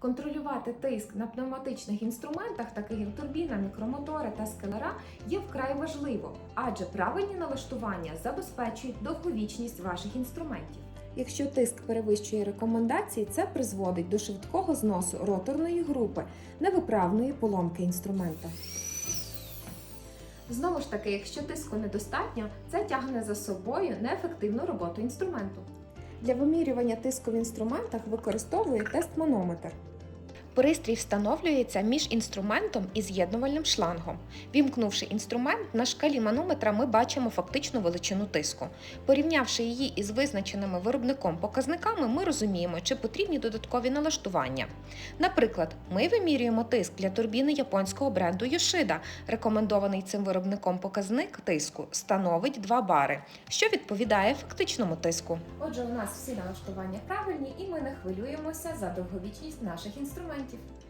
Контролювати тиск на пневматичних інструментах, таких як турбіна, мікромотори та скелера, є вкрай важливо, адже правильні налаштування забезпечують довговічність ваших інструментів. Якщо тиск перевищує рекомендації, це призводить до швидкого зносу роторної групи, невиправної поломки інструмента. Знову ж таки, якщо тиску недостатньо, це тягне за собою неефективну роботу інструменту. Для вимірювання тиску в інструментах використовує тест-манометр. Пристрій встановлюється між інструментом і з'єднувальним шлангом. Вімкнувши інструмент, на шкалі манометра ми бачимо фактичну величину тиску. Порівнявши її із визначеними виробником показниками, ми розуміємо, чи потрібні додаткові налаштування. Наприклад, ми вимірюємо тиск для турбіни японського бренду Yoshida. Рекомендований цим виробником показник тиску становить 2 бари, що відповідає фактичному тиску. Отже, у нас всі налаштування правильні, і ми не хвилюємося за довговічність наших інструментів документів.